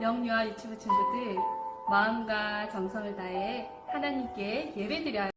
영유아 유치부 친구들 마음과 정성을 다해 하나님께 예배드려요.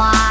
bye.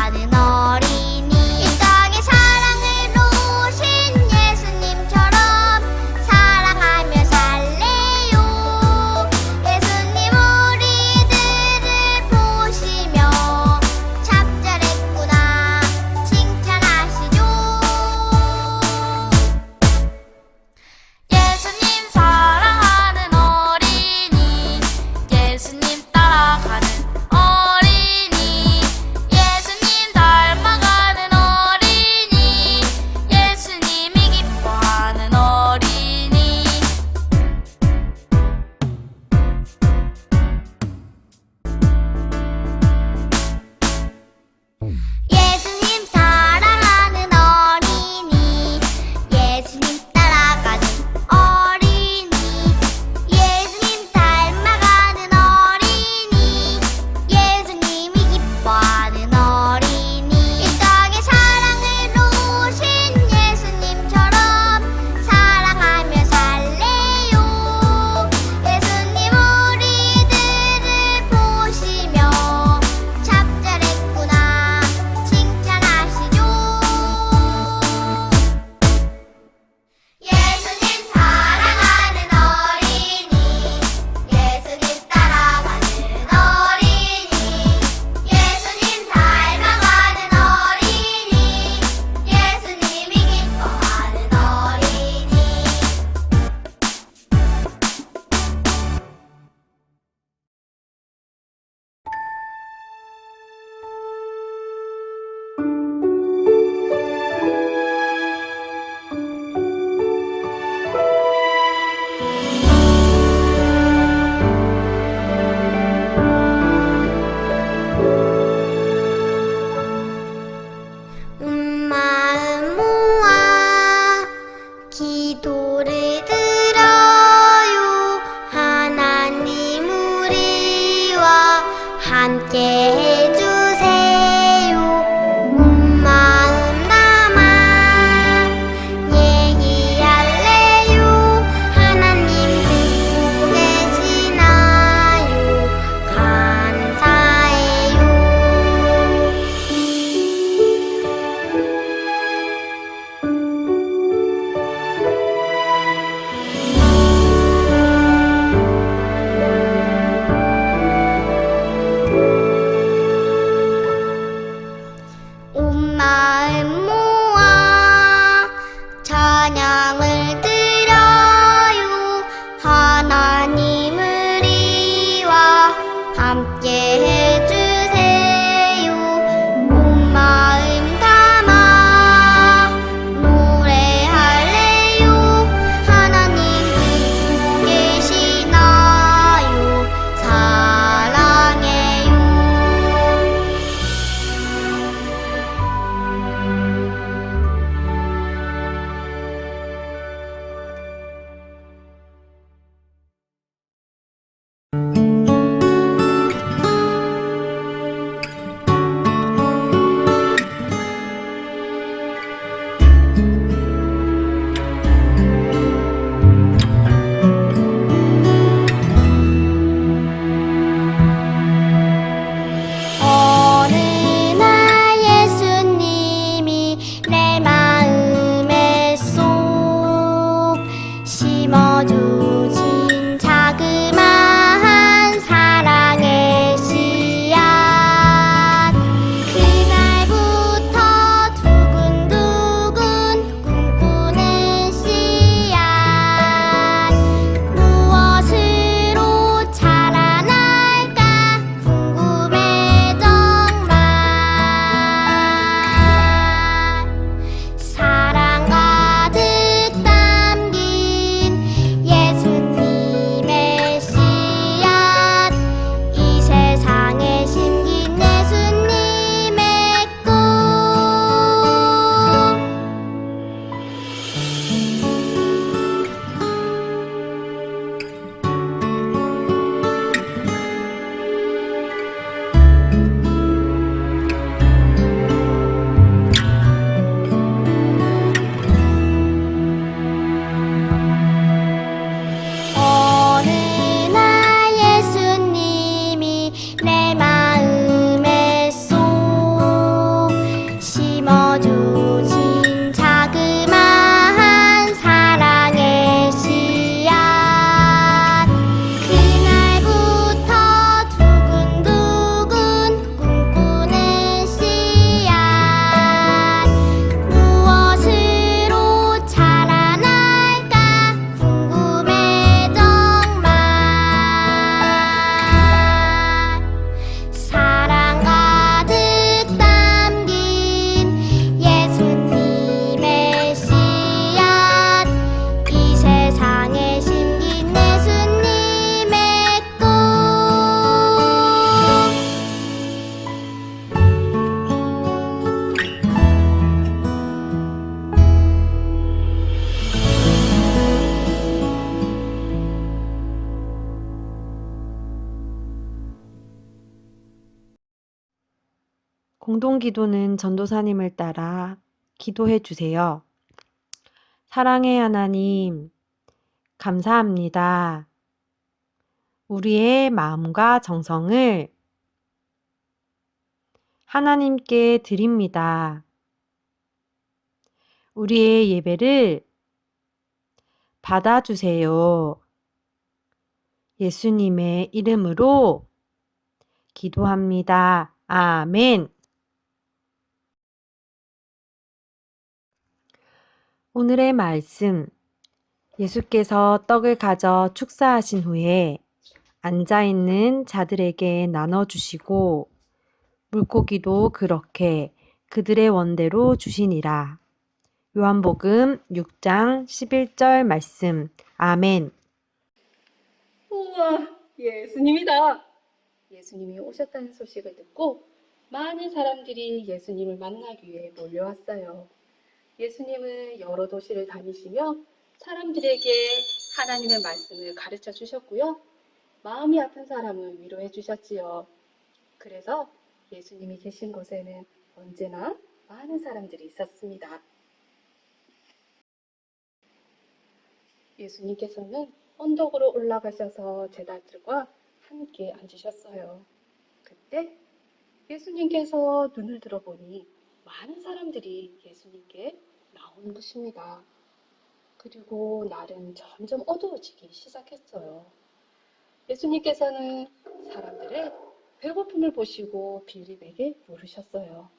공동 기도는 전도사님을 따라 기도해 주세요. 사랑의 하나님, 감사합니다. 우리의 마음과 정성을 하나님께 드립니다. 우리의 예배를 받아주세요. 예수님의 이름으로 기도합니다. 아멘. 오늘의 말씀. 예수께서 떡을 가져 축사하신 후에 앉아 있는 자들에게 나눠 주시고 물고기도 그렇게 그들의 원대로 주시니라. 요한복음 6장 11절 말씀. 아멘. 우와, 예수님이다. 예수님이 오셨다는 소식을 듣고 많은 사람들이 예수님을 만나기 위해 몰려왔어요. 예수님은 여러 도시를 다니시며 사람들에게 하나님의 말씀을 가르쳐 주셨고요. 마음이 아픈 사람을 위로해 주셨지요. 그래서 예수님이 계신 곳에는 언제나 많은 사람들이 있었습니다. 예수님께서는 언덕으로 올라가셔서 제자들과 함께 앉으셨어요. 그때 예수님께서 눈을 들어보니 많은 사람들이 예수님께 나오는 것입니다. 그리고 날은 점점 어두워지기 시작했어요. 예수님께서는 사람들의 배고픔을 보시고 빌립에게 물으셨어요.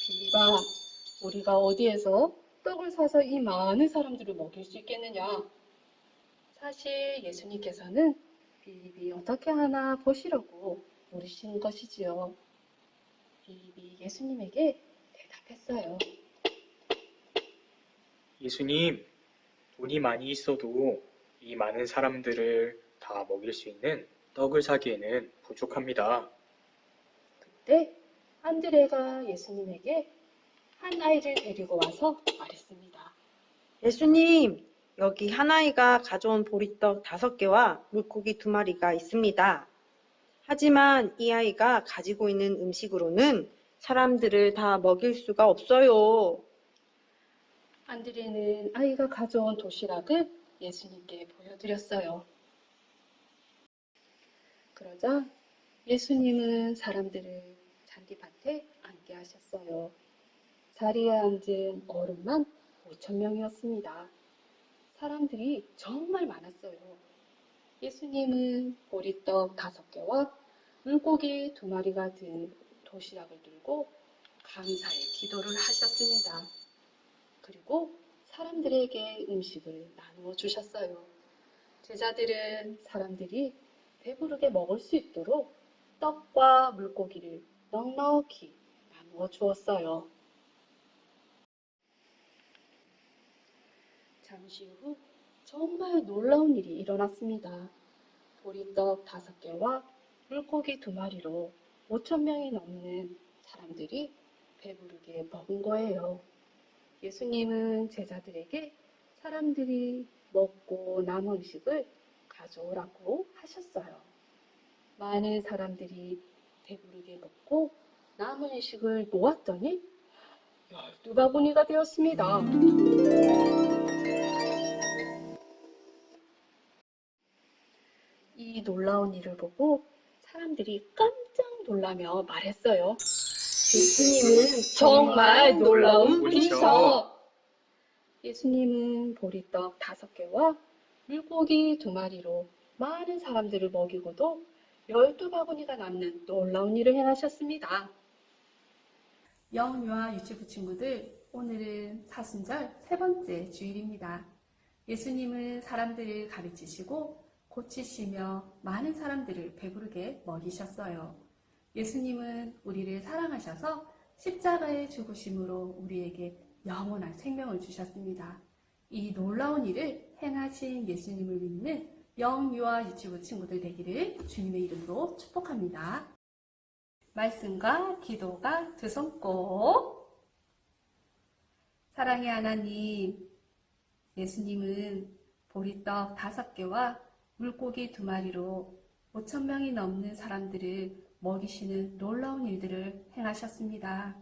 빌립아, 우리가 어디에서 떡을 사서 이 많은 사람들을 먹일 수 있겠느냐? 사실 예수님께서는 빌립이 어떻게 하나 보시려고 물으신 것이지요. 빌립이 예수님에게 대답했어요. 예수님, 돈이 많이 있어도 이 많은 사람들을 다 먹일 수 있는 떡을 사기에는 부족합니다. 그때 안드레가 예수님에게 한 아이를 데리고 와서 말했습니다. 예수님, 여기 한 아이가 가져온 보리떡 다섯 개와 물고기 두 마리가 있습니다. 하지만 이 아이가 가지고 있는 음식으로는 사람들을 다 먹일 수가 없어요. 안드레는 아이가 가져온 도시락을 예수님께 보여드렸어요. 그러자 예수님은 사람들을 잔디밭에 앉게 하셨어요. 자리에 앉은 어른만 5천 명이었습니다. 사람들이 정말 많았어요. 예수님은 보리떡 다섯 개와 물고기 두 마리가 든 도시락을 들고 감사의 기도를 하셨습니다. 그리고 사람들에게 음식을 나누어 주셨어요. 제자들은 사람들이 배부르게 먹을 수 있도록 떡과 물고기를 넉넉히 나누어 주었어요. 잠시 후 정말 놀라운 일이 일어났습니다. 보리떡 다섯 개와 물고기 두 마리로 5천 명이 넘는 사람들이 배부르게 먹은 거예요. 예수님은 제자들에게 사람들이 먹고 남은 음식을 가져오라고 하셨어요. 많은 사람들이 배부르게 먹고 남은 음식을 모았더니 열두 바구니가 되었습니다. 이 놀라운 일을 보고 사람들이 깜짝 놀라며 말했어요. 예수님은 정말 놀라운 분이셔. 예수님은 보리떡 다섯 개와 물고기 두 마리로 많은 사람들을 먹이고도 열두 바구니가 남는 놀라운 일을 행하셨습니다. 영유아 유치부 친구들, 오늘은 사순절 세 번째 주일입니다. 예수님은 사람들을 가르치시고 고치시며 많은 사람들을 배부르게 먹이셨어요. 예수님은 우리를 사랑하셔서 십자가의 죽으심으로 우리에게 영원한 생명을 주셨습니다. 이 놀라운 일을 행하신 예수님을 믿는 영유아 유치부 친구들 되기를 주님의 이름으로 축복합니다. 말씀과 기도가 두 손 꼭. 사랑의 하나님, 예수님은 보리떡 다섯 개와 물고기 두 마리로 5천 명이 넘는 사람들을 먹이시는 놀라운 일들을 행하셨습니다.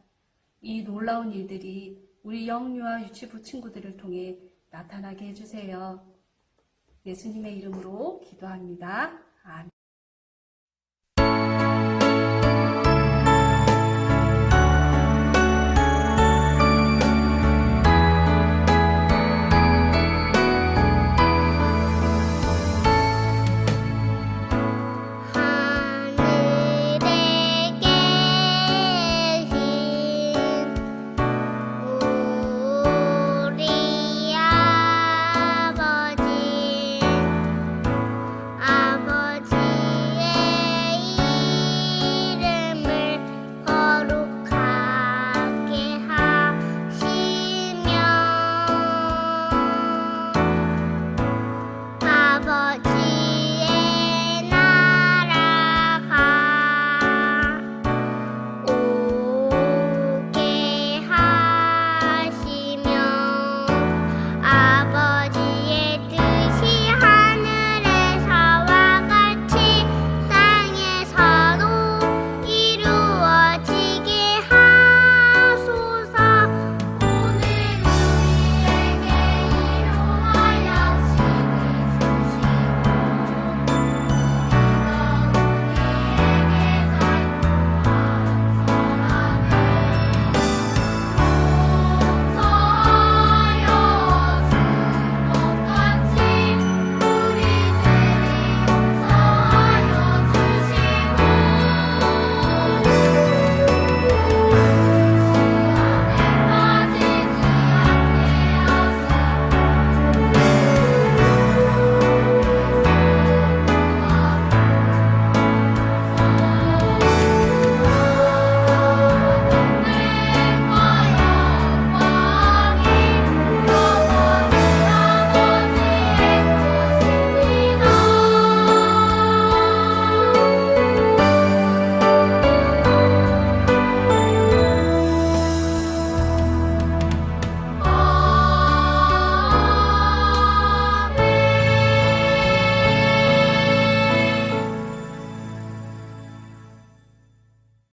이 놀라운 일들이 우리 영유아 유치부 친구들을 통해 나타나게 해주세요. 예수님의 이름으로 기도합니다. 아멘.